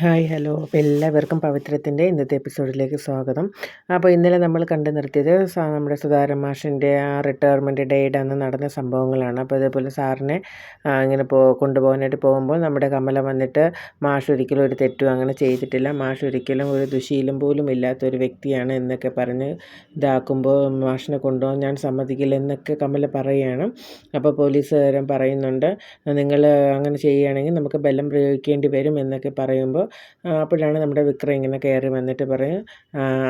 Hi hello. അപ്പോൾ എല്ലാവർക്കും പവിത്രത്തിന്റെ ഇന്നത്തെ എപ്പിസോഡിലേക്ക് സ്വാഗതം. അപ്പോൾ ഇന്നലെ നമ്മൾ കണ്ടു നിർത്തിയത് നമ്മുടെ സുധാരൻ മാഷിന്റെ ആ റിട്ടയർമെന്റ് ഡേയുടെ അന്ന് നടന്ന സംഭവങ്ങളാണ്. അപ്പോൾ അതേപോലെ സാറിനെ ഇങ്ങനെ പോ കൊണ്ടുപോകാനായിട്ട് പോകുമ്പോൾ നമ്മുടെ കമല വന്നിട്ട് മാഷ് ഒരിക്കലും ഒരു തെറ്റും അങ്ങനെ ചെയ്തിട്ടില്ല. മാഷ് ഒരിക്കലും ഒരു ദുശീലം പോലും ഇല്ലാത്ത ഒരു വ്യക്തിയാണ് എന്നൊക്കെ പറഞ്ഞ് ഇതാക്കുമ്പോൾ മാഷിനെ കൊണ്ടുപോകാൻ ഞാൻ സമ്മതിക്കില്ല എന്നൊക്കെ കമല പറയുകയാണ്. അപ്പോൾ പോലീസുകാരൻ പറയുന്നുണ്ട് നിങ്ങൾ അങ്ങനെ ചെയ്യുകയാണെങ്കിൽ നമുക്ക് ബലം പ്രയോഗിക്കേണ്ടി വരും എന്നൊക്കെ പറയുമ്പോൾ അപ്പോഴാണ് നമ്മുടെ വിക്രം ഇങ്ങനെ കയറി വന്നിട്ട് പറയും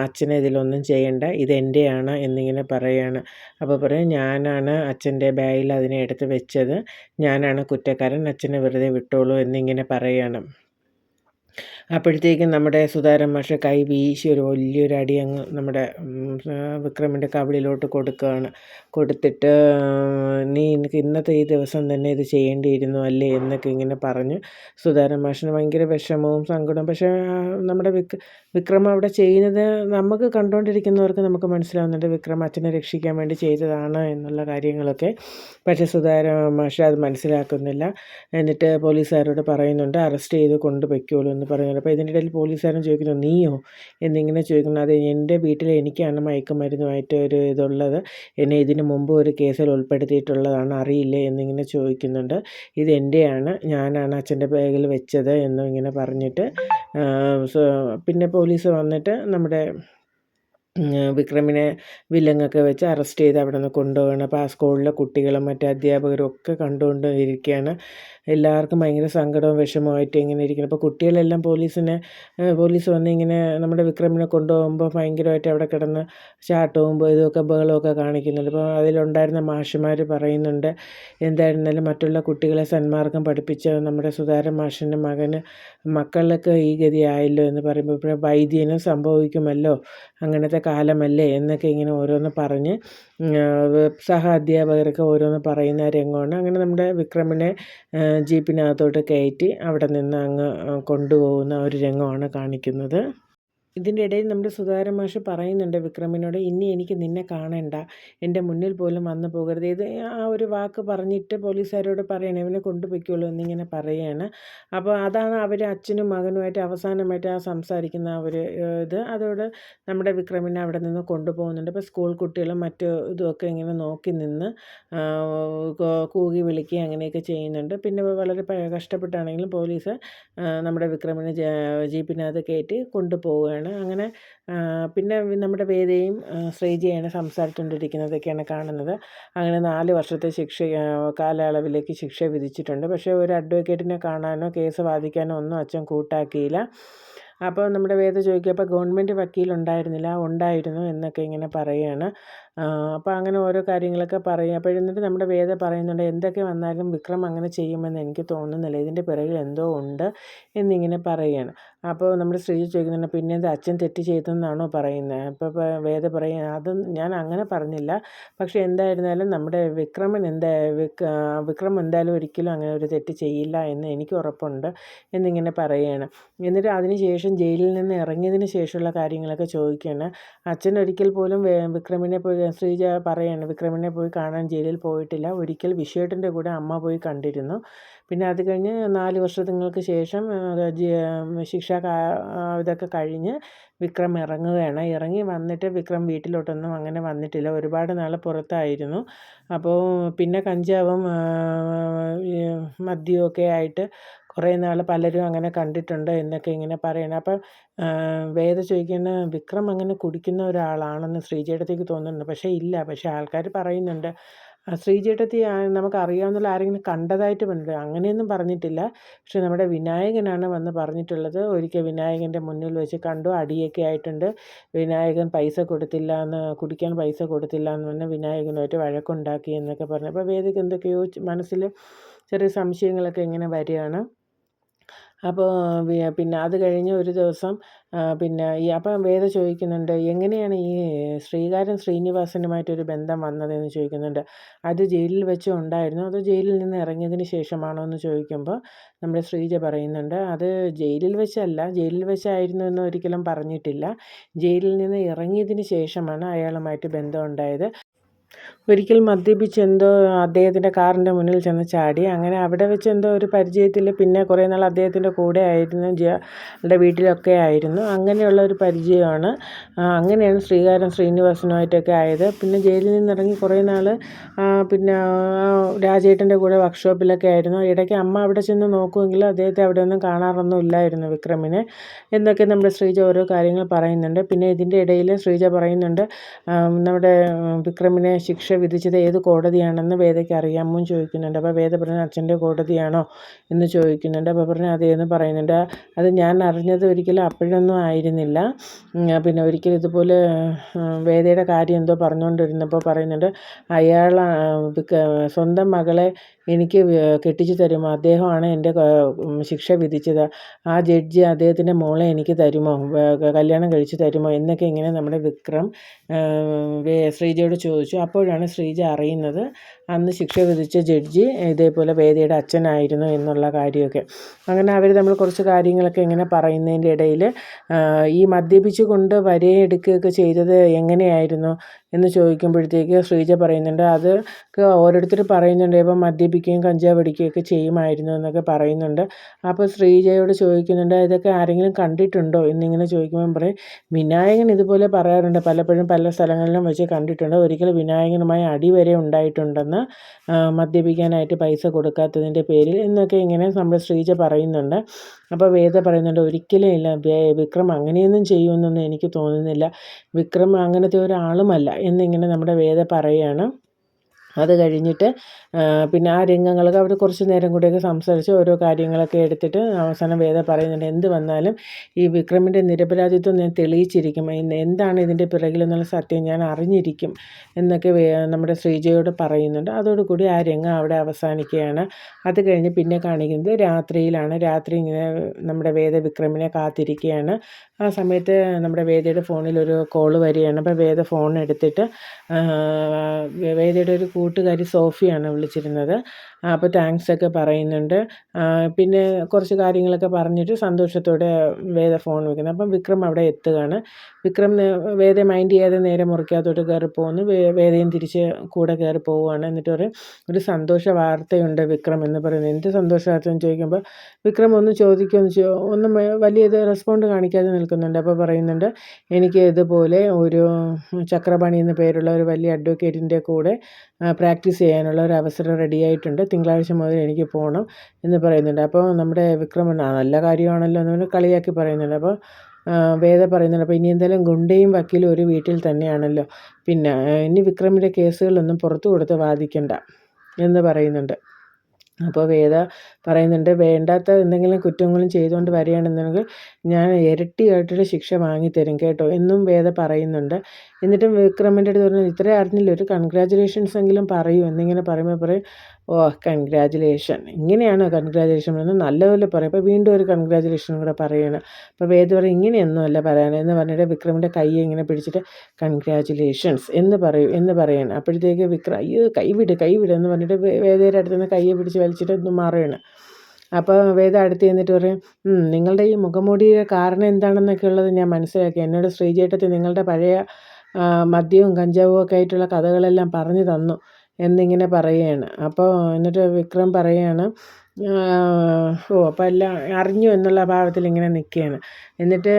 അച്ഛനെ ഇതിലൊന്നും ചെയ്യണ്ട ഇതെന്റെയാണ് എന്നിങ്ങനെ പറയുകയാണ് അപ്പോൾ പറയും ഞാനാണ് അച്ഛന്റെ ബാഗിൽ അതിനെ എടുത്ത് വെച്ചത് ഞാനാണ് കുറ്റക്കാരൻ അച്ഛനെ വെറുതെ വിട്ടോളൂ എന്നിങ്ങനെ പറയുകയാണ് അപ്പോഴത്തേക്കും നമ്മുടെ സുതാരൻ മാഷ് കൈ വീശി ഒരു വലിയൊരു അടി അങ്ങ് നമ്മുടെ വിക്രമിന്റെ കവിളിലോട്ട് കൊടുക്കുകയാണ്. കൊടുത്തിട്ട് നീ എനിക്ക് ഇന്നത്തെ ഈ ദിവസം തന്നെ ഇത് ചെയ്യേണ്ടിയിരുന്നു അല്ലേ എന്നൊക്കെ ഇങ്ങനെ പറഞ്ഞ്. സുതാരൻ മാഷിന് ഭയങ്കര വിഷമവും സങ്കടവും. പക്ഷേ നമ്മുടെ വിക് വിക്രം അവിടെ ചെയ്യുന്നത് നമുക്ക് കണ്ടുകൊണ്ടിരിക്കുന്നവർക്ക് നമുക്ക് മനസ്സിലാവുന്നുണ്ട് വിക്രം അച്ഛനെ രക്ഷിക്കാൻ വേണ്ടി ചെയ്തതാണ് എന്നുള്ള കാര്യങ്ങളൊക്കെ. പക്ഷേ സുധാരൻ മാഷ് അത് മനസ്സിലാക്കുന്നില്ല. എന്നിട്ട് പോലീസുകാരോട് പറയുന്നുണ്ട് അറസ്റ്റ് ചെയ്ത് കൊണ്ടുപോയിക്കോളൂ എന്ന് പറയുന്നു അപ്പോൾ ഇതിന്റെ ഇടയിൽ പോലീസുകാരൻ ചോദിക്കുന്നു നീയോ? എന്നിങ്ങനെ ചോദിക്കുന്നു. അത് എന്റെ വീട്ടിൽ എനിക്കാണ് മയക്കുമരുന്നുമായിട്ട് ഒരു ഇതുള്ളത്. എന്നെ ഇതിന് മുമ്പ് ഒരു കേസിൽ ഉൾപ്പെടുത്തിയിട്ടുള്ളതാണ്. അറിയില്ലേ? എന്നിങ്ങനെ ചോദിക്കുന്നുണ്ട്. ഇത് എന്റെയാണ് ഞാനാണ് അച്ഛന്റെ ബാഗിൽ വെച്ചത് എന്നും ഇങ്ങനെ പറഞ്ഞിട്ട് പിന്നെ പോലീസ് വന്നിട്ട് നമ്മുടെ വിക്രമിനെ വില്ലങ്ങൊക്കെ വെച്ച് അറസ്റ്റ് ചെയ്ത് അവിടെ നിന്ന് കൊണ്ടുപോകണം അപ്പോൾ ആ സ്കൂളിലെ കുട്ടികളും മറ്റ് അധ്യാപകരും ഒക്കെ കണ്ടുകൊണ്ട് ഇരിക്കുകയാണ്. എല്ലാവർക്കും ഭയങ്കര സങ്കടവും വിഷമമായിട്ട് ഇങ്ങനെ ഇരിക്കണം അപ്പോൾ കുട്ടികളെല്ലാം പോലീസിനെ പോലീസ് വന്ന് ഇങ്ങനെ നമ്മുടെ വിക്രമിനെ കൊണ്ടുപോകുമ്പോൾ ഭയങ്കരമായിട്ട് അവിടെ കിടന്ന് ചാട്ടവും ഇതൊക്കെ ബഹളമൊക്കെ കാണിക്കുന്നുണ്ട്. അപ്പോൾ അതിലുണ്ടായിരുന്ന മാഷുമാർ പറയുന്നുണ്ട് എന്തായിരുന്നാലും മറ്റുള്ള കുട്ടികളെ സന്മാർഗം പഠിപ്പിച്ച നമ്മുടെ സുധാരൻ മാഷിന്റെ മകന് മക്കളിലൊക്കെ ഈ ഗതിയായല്ലോ എന്ന് പറയുമ്പോൾ. ഇപ്പോഴും വൈദ്യനും സംഭവിക്കുമല്ലോ. അങ്ങനത്തെ കാലമല്ലേ എന്നൊക്കെ ഇങ്ങനെ ഓരോന്ന് പറഞ്ഞ് സഹ അധ്യാപകരൊക്കെ ഓരോന്ന് പറയുന്ന രംഗമാണ് അങ്ങനെ നമ്മുടെ വിക്രമിനെ ജീപ്പിനകത്തോട്ട് കയറ്റി അവിടെ നിന്ന് അങ്ങ് കൊണ്ടുപോകുന്ന ഒരു രംഗമാണ് കാണിക്കുന്നത്. ഇതിന്റെ ഇടയിൽ നമ്മുടെ സുധാകരൻ മാഷ് പറയുന്നുണ്ട് വിക്രമിനോട് ഇനി എനിക്ക് നിന്നെ കാണേണ്ട. എന്റെ മുന്നിൽ പോലും വന്നു പോകരുത്. ഇത് ആ ഒരു വാക്ക് പറഞ്ഞിട്ട് പോലീസുകാരോട് പറയണം ഇവനെ കൊണ്ടുപോയിക്കോളൂ എന്നിങ്ങനെ പറയുകയാണ് അപ്പോൾ അതാണ് അവർ അച്ഛനും മകനുമായിട്ട് അവസാനമായിട്ട് ആ സംസാരിക്കുന്ന ഒരു ഇത്. അതോട് നമ്മുടെ വിക്രമിനെ അവിടെ നിന്ന് കൊണ്ടുപോകുന്നുണ്ട്. അപ്പോൾ സ്കൂൾ കുട്ടികളും മറ്റു ഇതുമൊക്കെ ഇങ്ങനെ നോക്കി നിന്ന് കൂകി വിളിക്കുക അങ്ങനെയൊക്കെ ചെയ്യുന്നുണ്ട്. പിന്നെ വളരെ കഷ്ടപ്പെട്ടാണെങ്കിലും പോലീസ് നമ്മുടെ വിക്രമിനെ ജീപ്പിനകത്ത് കയറ്റി കൊണ്ടുപോവുകയാണ്. അങ്ങനെ പിന്നെ നമ്മുടെ വേദയും ശ്രീജയാണ് സംസാരിച്ചുകൊണ്ടിരിക്കുന്നതൊക്കെയാണ് കാണുന്നത്. അങ്ങനെ നാല് വർഷത്തെ ശിക്ഷ കാലയളവിലേക്ക് ശിക്ഷ വിധിച്ചിട്ടുണ്ട്. പക്ഷേ ഒരു അഡ്വക്കേറ്റിനെ കാണാനോ കേസ് വാദിക്കാനോ ഒന്നും അച്ഛൻ കൂട്ടാക്കിയില്ല. അപ്പോൾ നമ്മുടെ വേദ ചോദിക്കുക അപ്പോൾ ഗവൺമെന്റ് വക്കീലുണ്ടായിരുന്നില്ല ഉണ്ടായിരുന്നു എന്നൊക്കെ ഇങ്ങനെ പറയുകയാണ്. അപ്പോൾ അങ്ങനെ ഓരോ കാര്യങ്ങളൊക്കെ പറയും. അപ്പോൾ എന്നിട്ട് നമ്മുടെ വേദ പറയുന്നുണ്ട് എന്തൊക്കെ വന്നാലും വിക്രം അങ്ങനെ ചെയ്യുമെന്ന് എനിക്ക് തോന്നുന്നില്ല. ഇതിന്റെ പിറകിൽ എന്തോ ഉണ്ട് എന്നിങ്ങനെ പറയുകയാണ് അപ്പോൾ നമ്മുടെ ശ്രീ ചോദിക്കുന്നുണ്ട് പിന്നെ ഇത് അച്ഛൻ തെറ്റ് ചെയ്തെന്നാണോ പറയുന്നത് അപ്പോൾ വേദ പറയും അത് ഞാൻ അങ്ങനെ പറഞ്ഞില്ല. പക്ഷേ എന്തായിരുന്നാലും നമ്മുടെ വിക്രമൻ എന്താ വിക്രം എന്തായാലും ഒരിക്കലും അങ്ങനെ ഒരു തെറ്റ് ചെയ്യില്ല എന്ന് എനിക്ക് ഉറപ്പുണ്ട് എന്നിങ്ങനെ പറയുകയാണ് എന്നിട്ട് അതിന് ശേഷം ജയിലിൽ നിന്ന് ഇറങ്ങിയതിന് ശേഷമുള്ള കാര്യങ്ങളൊക്കെ ചോദിക്കുകയാണ് അച്ഛൻ ഒരിക്കൽ പോലും വിക്രമിനെ പോയി ശ്രീജ പറയാണ് വിക്രമിനെ പോയി കാണാൻ ജയിലിൽ പോയിട്ടില്ല. ഒരിക്കൽ വിശ്വേട്ടന്റെ കൂടെ അമ്മ പോയി കണ്ടിരുന്നു. പിന്നെ അത് കഴിഞ്ഞ് നാല് വർഷങ്ങൾക്ക് ശേഷം ശിക്ഷ ഇതൊക്കെ കഴിഞ്ഞ് വിക്രം ഇറങ്ങുകയാണ്. ഇറങ്ങി വന്നിട്ട് വിക്രം വീട്ടിലോട്ടൊന്നും അങ്ങനെ വന്നിട്ടില്ല. ഒരുപാട് നാൾ പുറത്തായിരുന്നു. അപ്പോൾ പിന്നെ കഞ്ചാവും മദ്യമൊക്കെ ആയിട്ട് കുറേ നാൾ പലരും അങ്ങനെ കണ്ടിട്ടുണ്ട് എന്നൊക്കെ ഇങ്ങനെ പറയണം. അപ്പം വേദ ചോദിക്കുന്ന വിക്രം അങ്ങനെ കുടിക്കുന്ന ഒരാളാണെന്ന് ശ്രീജേട്ടത്തേക്ക് തോന്നുന്നുണ്ട്. പക്ഷേ ഇല്ല. പക്ഷേ ആൾക്കാർ പറയുന്നുണ്ട്. ശ്രീചേട്ടത്തി നമുക്ക് അറിയാവുന്ന ആരെങ്കിലും കണ്ടതായിട്ട് പറഞ്ഞിട്ട് അങ്ങനെയൊന്നും പറഞ്ഞിട്ടില്ല. പക്ഷെ നമ്മുടെ വിനായകനാണ് വന്ന് പറഞ്ഞിട്ടുള്ളത്. ഒരിക്കൽ വിനായകന്റെ മുന്നിൽ വെച്ച് കണ്ടു. അടിയൊക്കെ ആയിട്ടുണ്ട്. വിനായകൻ പൈസ കൊടുത്തില്ല എന്ന് കുടിക്കാൻ പൈസ കൊടുത്തില്ല എന്ന് പറഞ്ഞ് വിനായകനുമായിട്ട് വഴക്കുണ്ടാക്കി എന്നൊക്കെ പറഞ്ഞു. അപ്പോൾ വേദിക്ക് എന്തൊക്കെയോ മനസ്സിൽ ചെറിയ സംശയങ്ങളൊക്കെ ഇങ്ങനെ വരികയാണ്. അപ്പോൾ പിന്നെ അത് കഴിഞ്ഞ് ഒരു ദിവസം പിന്നെ ഈ അപ്പം വേദ ചോദിക്കുന്നുണ്ട് എങ്ങനെയാണ് ഈ ശ്രീകാരൻ ശ്രീനിവാസനുമായിട്ടൊരു ബന്ധം വന്നതെന്ന് ചോദിക്കുന്നുണ്ട്. അത് ജയിലിൽ വെച്ച് ഉണ്ടായിരുന്നു? അതോ ജയിലിൽ നിന്ന് ഇറങ്ങിയതിന് ശേഷമാണോ? എന്ന് ചോദിക്കുമ്പോൾ നമ്മുടെ ശ്രീജ പറയുന്നുണ്ട് അത് ജയിലിൽ വെച്ചല്ല ജയിലിൽ വെച്ചായിരുന്നു എന്ന് ഒരിക്കലും പറഞ്ഞിട്ടില്ല. ജയിലിൽ നിന്ന് ഇറങ്ങിയതിന് ശേഷമാണ് അയാളുമായിട്ട് ബന്ധം ഉണ്ടായത്. ഒരിക്കൽ മദ്യപിച്ച് എന്തോ അദ്ദേഹത്തിന്റെ കാറിന്റെ മുന്നിൽ ചെന്ന് ചാടി. അങ്ങനെ അവിടെ വെച്ച് എന്തോ ഒരു പരിചയത്തിൽ പിന്നെ കുറേ നാൾ അദ്ദേഹത്തിന്റെ കൂടെ ആയിരുന്നു ജിയാളുടെ വീട്ടിലൊക്കെ ആയിരുന്നു. അങ്ങനെയുള്ള ഒരു പരിചയമാണ്. അങ്ങനെയാണ് ശ്രീകാര്യം ശ്രീനിവാസനുമായിട്ടൊക്കെ ആയത്. പിന്നെ ജയിലിൽ നിന്നിറങ്ങി കുറേ നാൾ പിന്നെ രാജേട്ടന്റെ കൂടെ വർക്ക്ഷോപ്പിലൊക്കെ ആയിരുന്നു. ഇടയ്ക്ക് അമ്മ അവിടെ ചെന്ന് നോക്കുമെങ്കിലും അദ്ദേഹത്തെ അവിടെ ഒന്നും കാണാറൊന്നും ഇല്ലായിരുന്നു വിക്രമിനെ. എന്നൊക്കെ നമ്മുടെ ശ്രീജ ഓരോ കാര്യങ്ങൾ പറയുന്നുണ്ട്. പിന്നെ ഇതിന്റെ ഇടയിൽ ശ്രീജ പറയുന്നുണ്ട് നമ്മുടെ വിക്രമിനെ ശിക്ഷ വിധിച്ചത് ഏത് കോടതിയാണെന്ന് വേദയ്ക്ക് അറിയാമോ എന്ന് ചോദിക്കുന്നുണ്ട് അപ്പോൾ വേദ പറഞ്ഞു അച്ഛന്റെ കോടതിയാണോ? എന്ന് ചോദിക്കുന്നുണ്ട്. അപ്പോൾ പറഞ്ഞു അതേന്ന് പറയുന്നുണ്ട്. അത് ഞാൻ അറിഞ്ഞത് ഒരിക്കലും അപ്പോഴൊന്നും ആയിരുന്നില്ല. പിന്നെ ഒരിക്കലും ഇതുപോലെ വേദയുടെ കാര്യം എന്തോ പറഞ്ഞുകൊണ്ടിരുന്നപ്പോൾ പറയുന്നുണ്ട് അയാൾ സ്വന്തം മകളെ എനിക്ക് കെട്ടിച്ചു തരുമോ? അദ്ദേഹമാണ് എന്റെ ശിക്ഷ വിധിച്ചത്. ആ ജഡ്ജി അദ്ദേഹത്തിന്റെ മോളെ എനിക്ക് തരുമോ? കല്യാണം കഴിച്ച് തരുമോ? എന്നൊക്കെ ഇങ്ങനെ നമ്മുടെ വിക്രം ശ്രീജയോട് ചോദിച്ചു. അപ്പോഴാണ് ശ്രീജ അറിയുന്നത്. അന്ന് ശിക്ഷ വിധിച്ച ജഡ്ജി ഇതേപോലെ വേദിയുടെ അച്ഛനായിരുന്നു എന്നുള്ള കാര്യമൊക്കെ. അങ്ങനെ അവർ തമ്മിൽ കുറച്ച് കാര്യങ്ങളൊക്കെ ഇങ്ങനെ പറയുന്നതിന്റെ ഇടയിൽ ഈ മദ്യപിച്ചു കൊണ്ട് വരയെടുക്കുകയൊക്കെ ചെയ്തത് എങ്ങനെയായിരുന്നു എന്ന് ചോദിക്കുമ്പോഴത്തേക്ക് ശ്രീജ പറയുന്നുണ്ട് അത് ഓരോരുത്തർ പറയുന്നുണ്ട് ഇപ്പം മദ്യപിക്കുകയും കഞ്ചാവ് അടിക്കുകയൊക്കെ ചെയ്യുമായിരുന്നു എന്നൊക്കെ പറയുന്നുണ്ട്. അപ്പോൾ ശ്രീജയോട് ചോദിക്കുന്നുണ്ട് ഇതൊക്കെ ആരെങ്കിലും കണ്ടിട്ടുണ്ടോ എന്നിങ്ങനെ ചോദിക്കുമ്പോൾ പറയും വിനായകൻ ഇതുപോലെ പറയാറുണ്ട് പലപ്പോഴും പല സ്ഥലങ്ങളിലും വെച്ച് കണ്ടിട്ടുണ്ട്. ഒരിക്കൽ വിനായകനുമായി അടി വരെ ഉണ്ടായിട്ടുണ്ടെന്ന് മദ്യപിക്കാനായിട്ട് പൈസ കൊടുക്കാത്തതിന്റെ പേരിൽ എന്നൊക്കെ ഇങ്ങനെ നമ്മുടെ ശ്രീജ പറയുന്നുണ്ട്. അപ്പോൾ വേദ പറയുന്നുണ്ട് ഒരിക്കലും ഇല്ല വിക്രം അങ്ങനെയൊന്നും ചെയ്യുമെന്നൊന്നും എനിക്ക് തോന്നുന്നില്ല. വിക്രം അങ്ങനത്തെ ഒരാളുമല്ല എന്നിങ്ങനെ നമ്മുടെ വേദ പറയുകയാണ്. അത് കഴിഞ്ഞിട്ട് പിന്നെ ആ രംഗങ്ങളൊക്കെ അവർ കുറച്ച് നേരം കൂടിയൊക്കെ സംസാരിച്ച് ഓരോ കാര്യങ്ങളൊക്കെ എടുത്തിട്ട് അവസാനം വേദ പറയുന്നുണ്ട് എന്ത് വന്നാലും ഈ വിക്രമിന്റെ നിരപരാധിത്വം ഞാൻ തെളിയിച്ചിരിക്കും. എന്താണ് ഇതിന്റെ പിറകിലെന്നുള്ള സത്യം ഞാൻ അറിഞ്ഞിരിക്കും എന്നൊക്കെ നമ്മുടെ ശ്രീജയോട് പറയുന്നുണ്ട്. അതോടുകൂടി ആ രംഗം അവിടെ അവസാനിക്കുകയാണ്. അത് കഴിഞ്ഞ് പിന്നെ കാണിക്കുന്നത് രാത്രിയിലാണ്. രാത്രി ഇങ്ങനെ നമ്മുടെ വേദ വിക്രമിനെ കാത്തിരിക്കുകയാണ്. ആ സമയത്ത് നമ്മുടെ വേദയുടെ ഫോണിൽ ഒരു കോൾ വരികയാണ്. അപ്പോൾ വേദ ഫോൺ എടുത്തിട്ട് വേദയുടെ ഒരു കൂട്ടുകാരി സോഫിയാണ് വിളിച്ചിരുന്നത്. അപ്പോൾ താങ്ക്സ് ഒക്കെ പറയുന്നുണ്ട്. പിന്നെ കുറച്ച് കാര്യങ്ങളൊക്കെ പറഞ്ഞിട്ട് സന്തോഷത്തോടെ വേദ ഫോൺ വയ്ക്കുന്നത് അപ്പം വിക്രം അവിടെ എത്തുകയാണ്. വിക്രം വേദ മൈൻഡ് ചെയ്യാതെ നേരെ മുറിക്കകത്തോട്ട് കയറി പോകുന്നു വേദയും തിരിച്ച് കൂടെ കയറി പോവുകയാണ്. എന്നിട്ട് പറയും ഒരു സന്തോഷ വാർത്തയുണ്ട് വിക്രം എന്ന് പറയുന്നത് എന്ത് സന്തോഷ വാർത്ത? എന്ന് ചോദിക്കുമ്പോൾ വിക്രം ഒന്ന് ചോദിക്കുമെന്ന് ഒന്നും വലിയ ഇത് റെസ്പോണ്ട് കാണിക്കാതെ നിൽക്കുന്നുണ്ട്. അപ്പോൾ പറയുന്നുണ്ട് എനിക്ക് ഇതുപോലെ ഒരു ചക്രപാണി എന്ന പേരുള്ള ഒരു വലിയ അഡ്വക്കേറ്റിന്റെ കൂടെ പ്രാക്ടീസ് ചെയ്യാനുള്ള ഒരു അവസരം റെഡി ആയിട്ടുണ്ട്. തിങ്കളാഴ്ച മുതൽ എനിക്ക് പോകണം എന്ന് പറയുന്നുണ്ട്. അപ്പോൾ നമ്മുടെ വിക്രമൻ നല്ല കാര്യമാണല്ലോ എന്ന് കളിയാക്കി പറയുന്നുണ്ട്. അപ്പോൾ വേദ പറയുന്നുണ്ട്. അപ്പോൾ ഇനി എന്തായാലും ഗുണ്ടയും വക്കീലും ഒരു വീട്ടിൽ തന്നെയാണല്ലോ. പിന്നെ ഇനി വിക്രമിന്റെ കേസുകളൊന്നും പുറത്തു കൊടുത്ത് വാദിക്കണ്ട എന്ന് പറയുന്നുണ്ട്. അപ്പോൾ വേദ പറയുന്നുണ്ട് വേണ്ടാത്ത എന്തെങ്കിലും കുറ്റങ്ങളും ചെയ്തുകൊണ്ട് വരികയാണെന്നുണ്ടെങ്കിൽ ഞാൻ ഇരട്ടിയായിട്ടൊരു ശിക്ഷ വാങ്ങിത്തരും കേട്ടോ എന്നും വേദ പറയുന്നുണ്ട്. എന്നിട്ടും വിക്രമിന്റെ അടുത്ത് പറഞ്ഞു ഇത്രയും അറിഞ്ഞില്ല ഒരു കൺഗ്രാജുലേഷൻസ് എങ്കിലും പറയൂ. എന്നിങ്ങനെ പറയുമ്പോൾ പറയും ഓ കൺഗ്രാജുലേഷൻ ഇങ്ങനെയാണോ കൺഗ്രാജുലേഷൻ എന്ന് നല്ലപോലെ പറയും. അപ്പോൾ വീണ്ടും ഒരു കൺഗ്രാജുലേഷൻ കൂടെ പറയണം അപ്പോൾ വേദ പറയും ഇങ്ങനെയൊന്നുമല്ല പറയാൻ എന്ന് പറഞ്ഞിട്ട് വിക്രമിന്റെ കൈ ഇങ്ങനെ പിടിച്ചിട്ട് കൺഗ്രാജുലേഷൻസ് എന്ന് പറയൂ എന്ന് പറയണം. അപ്പോഴത്തേക്ക് വിക്രം അയ്യോ കൈവിട് കൈവിട് എന്ന് പറഞ്ഞിട്ട് വേദയുടെ അടുത്ത് നിന്ന് കൈയെ പിടിച്ച് വലിച്ചിട്ട് ഒന്ന് മാറുകയാണ്. അപ്പോൾ വേദ അടുത്ത് ചെന്നിട്ട് പറയും നിങ്ങളുടെ ഈ മുഖമൂടിയുടെ കാരണം എന്താണെന്നൊക്കെ ഉള്ളത് ഞാൻ മനസ്സിലാക്കി. എന്നോട് ശ്രീജേട്ടത്തിൽ നിങ്ങളുടെ പഴയ മദ്യവും കഞ്ചാവും ഒക്കെ ആയിട്ടുള്ള കഥകളെല്ലാം പറഞ്ഞു തന്നു എന്നിങ്ങനെ പറയുകയാണ്. അപ്പോൾ എന്നിട്ട് വിക്രം പറയുകയാണ് ഓ അപ്പോൾ എല്ലാം അറിഞ്ഞു എന്നുള്ള ഭാവത്തിൽ ഇങ്ങനെ നിൽക്കുകയാണ്. എന്നിട്ട്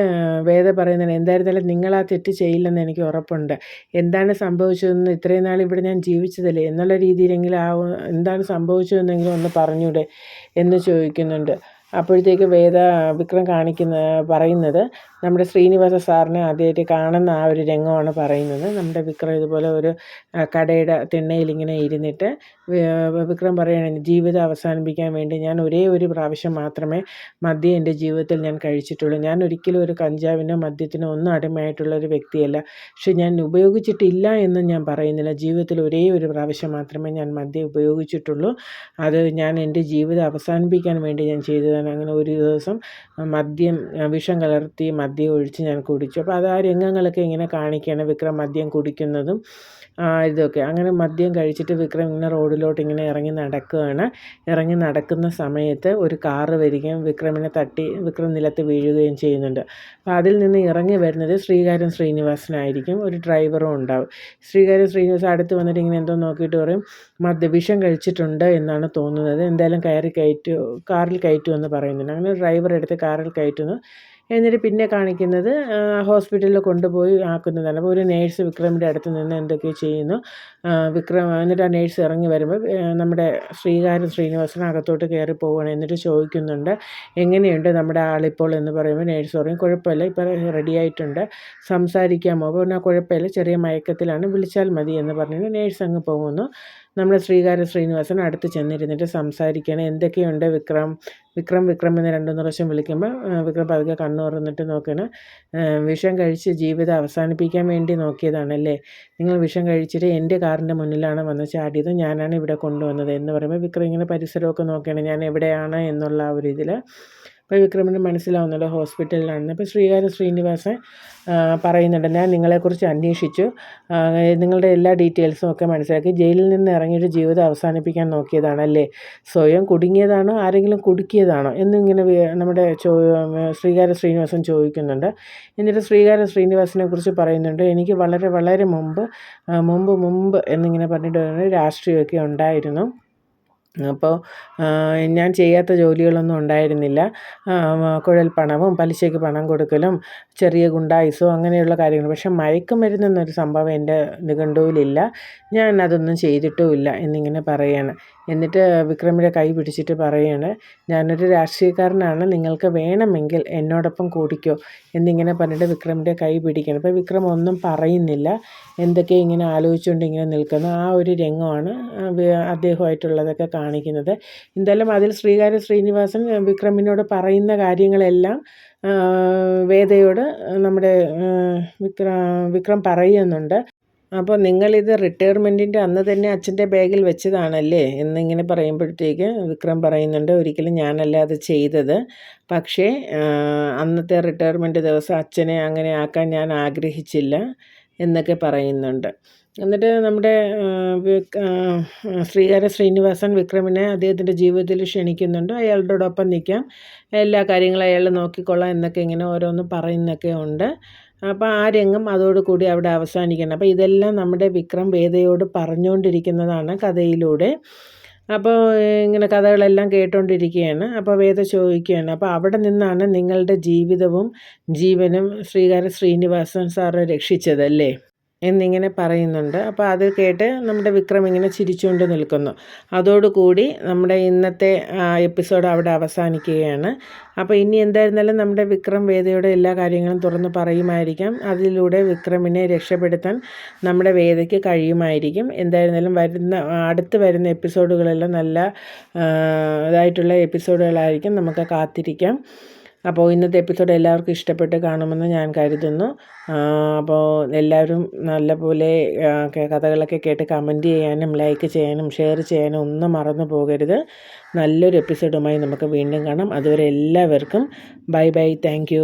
വേദ പറയുന്നത് എന്തായിരുന്നാലും നിങ്ങൾ ആ തെറ്റ് ചെയ്യില്ലെന്ന് എനിക്ക് ഉറപ്പുണ്ട്. എന്താണ് സംഭവിച്ചതെന്ന് ഇത്രയും നാൾ ഇവിടെ ഞാൻ ജീവിച്ചതല്ലേ? എന്നുള്ള രീതിയിലെങ്കിലും ആ എന്താണ് സംഭവിച്ചതെന്നെങ്കിലും ഒന്ന് പറഞ്ഞൂടെ എന്ന് ചോദിക്കുന്നുണ്ട്. അപ്പോഴത്തേക്ക് വേദ വിക്രം കാണിക്കുന്ന പറയുന്നത് നമ്മുടെ ശ്രീനിവാസ സാറിനെ ആദ്യമായിട്ട് കാണുന്ന ആ ഒരു രംഗമാണ് പറയുന്നത്. നമ്മുടെ വിക്രം ഇതുപോലെ ഒരു കടയുടെ തിണ്ണയിൽ ഇങ്ങനെ ഇരുന്നിട്ട് വിക്രം പറയുകയാണ് ജീവിതം അവസാനിപ്പിക്കാൻ വേണ്ടി ഞാൻ ഒരേ ഒരു പ്രാവശ്യം മാത്രമേ മദ്യം എന്റെ ജീവിതത്തിൽ ഞാൻ കഴിച്ചിട്ടുള്ളൂ. ഞാൻ ഒരിക്കലും ഒരു കഞ്ചാവിനോ മദ്യത്തിനോ ഒന്നും അടിമയായിട്ടുള്ള ഒരു വ്യക്തിയല്ല. പക്ഷെ ഞാൻ ഉപയോഗിച്ചിട്ടില്ല എന്നും ഞാൻ പറയുന്നില്ല. ജീവിതത്തിൽ ഒരേ ഒരു പ്രാവശ്യം മാത്രമേ ഞാൻ മദ്യം ഉപയോഗിച്ചിട്ടുള്ളൂ. അത് ഞാൻ എന്റെ ജീവിതം അവസാനിപ്പിക്കാൻ വേണ്ടി ഞാൻ ചെയ്തതാണ് അങ്ങനെ ഒരു ദിവസം മദ്യം വിഷം കലർത്തി മദ്യം ഒഴിച്ച് ഞാൻ കുടിച്ചു. അപ്പോൾ അത് ആ രംഗങ്ങളൊക്കെ ഇങ്ങനെ കാണിക്കുകയാണ് വിക്രം മദ്യം കുടിക്കുന്നതും ഇതൊക്കെ. അങ്ങനെ മദ്യം കഴിച്ചിട്ട് വിക്രം ഇങ്ങനെ റോഡിലോട്ട് ഇങ്ങനെ ഇറങ്ങി നടക്കുകയാണ്. ഇറങ്ങി നടക്കുന്ന സമയത്ത് ഒരു കാറ് വരികയും വിക്രമിനെ തട്ടി വിക്രം നിലത്ത് വീഴുകയും ചെയ്യുന്നുണ്ട്. അപ്പോൾ അതിൽ നിന്ന് ഇറങ്ങി വരുന്നത് ശ്രീകാരൻ ശ്രീനിവാസനായിരിക്കും. ഒരു ഡ്രൈവറും ഉണ്ടാവും. ശ്രീകാരൻ ശ്രീനിവാസൻ അടുത്ത് വന്നിട്ട് ഇങ്ങനെ എന്തോ നോക്കിയിട്ട് പറയും മദ്യ വിഷം കഴിച്ചിട്ടുണ്ട് എന്നാണ് തോന്നുന്നത്. എന്തായാലും കയറി കയറ്റു കാറിൽ കയറ്റുമെന്ന് പറയുന്നുണ്ട്. അങ്ങനെ ഡ്രൈവർ എടുത്ത് കാറിൽ കയറ്റുന്നു. എന്നിട്ട് പിന്നെ കാണിക്കുന്നത് ഹോസ്പിറ്റലിൽ കൊണ്ടുപോയി ആക്കുന്നതാണ്. അപ്പോൾ ഒരു നേഴ്സ് വിക്രമിന്റെ അടുത്ത് നിന്ന് എന്തൊക്കെയോ ചെയ്യുന്നു. വിക്രം എന്നിട്ട് ആ നേഴ്സ് ഇറങ്ങി വരുമ്പോൾ നമ്മുടെ ശ്രീകാരൻ ശ്രീനിവാസൻ അകത്തോട്ട് കയറി പോവുകയാണ് എന്നിട്ട് ചോദിക്കുന്നുണ്ട് എങ്ങനെയുണ്ട് നമ്മുടെ ആളിപ്പോൾ എന്ന് പറയുമ്പോൾ നേഴ്സ് പറയും കുഴപ്പമില്ല ഇപ്പോൾ റെഡി ആയിട്ടുണ്ട്. സംസാരിക്കാമോ? അപ്പോൾ എന്നാൽ കുഴപ്പമില്ല ചെറിയ മയക്കത്തിലാണ് വിളിച്ചാൽ മതി എന്ന് പറഞ്ഞിട്ട് നേഴ്സ് അങ്ങ് പോകുന്നു. നമ്മുടെ ശ്രീകാര്യ ശ്രീനിവാസൻ അടുത്ത് ചെന്നിരുന്നിട്ട് സംസാരിക്കുകയാണ് എന്തൊക്കെയുണ്ട് വിക്രം? വിക്രം വിക്രം എന്ന് രണ്ടു പ്രാവശ്യം വിളിക്കുമ്പോൾ വിക്രം പതുക്കെ കണ്ണു തുറന്നിട്ട് നോക്കണം. വിഷം കഴിച്ച് ജീവിതം അവസാനിപ്പിക്കാൻ വേണ്ടി നോക്കിയതാണല്ലേ? നിങ്ങൾ വിഷം കഴിച്ചിട്ട് എന്റെ കാറിന്റെ മുന്നിലാണ് വന്ന് ചാടിയത്. ഞാനാണ് ഇവിടെ കൊണ്ടുവന്നത് എന്ന് പറയുമ്പോൾ വിക്രം ഇങ്ങനെ പരിസരമൊക്കെ നോക്കുകയാണ് ഞാൻ എവിടെയാണ് എന്നുള്ള ആ ഒരു ഇതിൽ അപ്പോൾ വിക്രമിന് മനസ്സിലാവുന്നുണ്ട് ഹോസ്പിറ്റലിലാണെന്ന്. അപ്പോൾ ശ്രീകാര്യ ശ്രീനിവാസൻ പറയുന്നുണ്ട് ഞാൻ നിങ്ങളെക്കുറിച്ച് അന്വേഷിച്ചു. നിങ്ങളുടെ എല്ലാ ഡീറ്റെയിൽസും ഒക്കെ മനസ്സിലാക്കി. ജയിലിൽ നിന്ന് ഇറങ്ങിയിട്ട് ജീവിതം അവസാനിപ്പിക്കാൻ നോക്കിയതാണല്ലേ? സ്വയം കുടുങ്ങിയതാണോ? ആരെങ്കിലും കുടുക്കിയതാണോ? എന്നിങ്ങനെ നമ്മുടെ ചോ ശ്രീകാര്യ ശ്രീനിവാസൻ ചോദിക്കുന്നുണ്ട്. എന്നിട്ട് ശ്രീകാര്യ ശ്രീനിവാസനെ കുറിച്ച് പറയുന്നുണ്ട് എനിക്ക് വളരെ വളരെ മുമ്പ് മുമ്പ് മുമ്പ് എന്നിങ്ങനെ പറഞ്ഞിട്ട് രാഷ്ട്രീയമൊക്കെ ഉണ്ടായിരുന്നു. അപ്പോൾ ഞാൻ ചെയ്യാത്ത ജോലികളൊന്നും ഉണ്ടായിരുന്നില്ല. കുഴൽ പണവും പലിശയ്ക്ക് പണം കൊടുക്കലും ചെറിയ ഗുണ്ടായിസോ അങ്ങനെയുള്ള കാര്യങ്ങൾ. പക്ഷേ മയക്കുമരുന്നെന്നൊരു സംഭവം എന്റെ നിഘണ്ടുവിലില്ല ഞാൻ അതൊന്നും ചെയ്തിട്ടുമില്ല എന്നിങ്ങനെ പറയുകയാണ് എന്നിട്ട് വിക്രമിന്റെ കൈ പിടിച്ചിട്ട് പറയുകയാണ് ഞാനൊരു രാഷ്ട്രീയക്കാരനാണ് നിങ്ങൾക്ക് വേണമെങ്കിൽ എന്നോടൊപ്പം കൂടിക്കോ എന്നിങ്ങനെ പറഞ്ഞിട്ട് വിക്രമിന്റെ കൈ പിടിക്കണം. അപ്പോൾ വിക്രം ഒന്നും പറയുന്നില്ല. എന്തൊക്കെ ഇങ്ങനെ ആലോചിച്ചുകൊണ്ട് ഇങ്ങനെ നിൽക്കുന്നു. ആ ഒരു രംഗമാണ് അദ്ദേഹമായിട്ടുള്ളതൊക്കെ കാണിക്കുന്നത്. എന്തായാലും അതിൽ ശ്രീകാര്യ ശ്രീനിവാസൻ വിക്രമിനോട് പറയുന്ന കാര്യങ്ങളെല്ലാം വേദയോട് നമ്മുടെ വിക്ര വിക്രം പറയുന്നുണ്ട്. അപ്പോൾ നിങ്ങളിത് റിട്ടയർമെന്റിന്റെ അന്ന് തന്നെ അച്ഛന്റെ ബാഗിൽ വെച്ചതാണല്ലേ? എന്നിങ്ങനെ പറയുമ്പോഴത്തേക്ക് വിക്രം പറയുന്നുണ്ട് ഒരിക്കലും ഞാനല്ല അത് ചെയ്തത്. പക്ഷേ അന്നത്തെ റിട്ടയർമെന്റ് ദിവസം അച്ഛനെ അങ്ങനെ ആക്കാൻ ഞാൻ ആഗ്രഹിച്ചില്ല എന്നൊക്കെ പറയുന്നുണ്ട്. എന്നിട്ട് നമ്മുടെ ശ്രീകാര ശ്രീനിവാസൻ വിക്രമിനെ അദ്ദേഹത്തിന്റെ ജീവിതത്തിൽ ക്ഷണിക്കുന്നുണ്ട്. അയാളുടെ ഒപ്പം നിൽക്കാം. എല്ലാ കാര്യങ്ങളും അയാൾ നോക്കിക്കൊള്ളാം എന്നൊക്കെ ഇങ്ങനെ ഓരോന്ന് പറയുന്നൊക്കെ ഉണ്ട്. അപ്പോൾ ആ രംഗം അതോടുകൂടി അവിടെ അവസാനിക്കണം. അപ്പോൾ ഇതെല്ലാം നമ്മുടെ വിക്രം വേദയോട് പറഞ്ഞുകൊണ്ടിരിക്കുന്നതാണ് കഥയിലൂടെ. അപ്പോൾ ഇങ്ങനെ കഥകളെല്ലാം കേട്ടുകൊണ്ടിരിക്കുകയാണ് അപ്പോൾ വേദ ചോദിക്കുകയാണ് അപ്പോൾ അവിടെ നിന്നാണ് നിങ്ങളുടെ ജീവിതവും ജീവനും ശ്രീകാര ശ്രീനിവാസൻ സാറ് രക്ഷിച്ചതല്ലേ? എന്നിങ്ങനെ പറയുന്നുണ്ട്. അപ്പോൾ അത് കേട്ട് നമ്മുടെ വിക്രം ഇങ്ങനെ ചിരിച്ചുകൊണ്ട് നിൽക്കുന്നു. അതോടുകൂടി നമ്മുടെ ഇന്നത്തെ എപ്പിസോഡ് അവിടെ അവസാനിക്കുകയാണ്. അപ്പോൾ ഇനി എന്തായിരുന്നാലും നമ്മുടെ വിക്രം വേദയുടെ എല്ലാ കാര്യങ്ങളും തുറന്ന് പറയുമായിരിക്കാം. അതിലൂടെ വിക്രമിനെ രക്ഷപ്പെടുത്താൻ നമ്മുടെ വേദയ്ക്ക് കഴിയുമായിരിക്കും. എന്തായിരുന്നാലും വരുന്ന അടുത്ത് വരുന്ന എപ്പിസോഡുകളെല്ലാം നല്ല ഇതായിട്ടുള്ള എപ്പിസോഡുകളായിരിക്കും നമുക്ക് കാത്തിരിക്കാം. അപ്പോൾ ഇന്നത്തെ എപ്പിസോഡ് എല്ലാവർക്കും ഇഷ്ടപ്പെട്ട് കാണുമെന്ന് ഞാൻ കരുതുന്നു. അപ്പോൾ എല്ലാവരും നല്ലപോലെ കഥകളൊക്കെ കേട്ട് കമന്റ് ചെയ്യാനും ലൈക്ക് ചെയ്യാനും ഷെയർ ചെയ്യാനും ഒന്നും മറന്നു പോകരുത്. നല്ലൊരു എപ്പിസോഡുമായി നമുക്ക് വീണ്ടും കാണാം. അതുവരെ എല്ലാവർക്കും ബൈ ബൈ താങ്ക്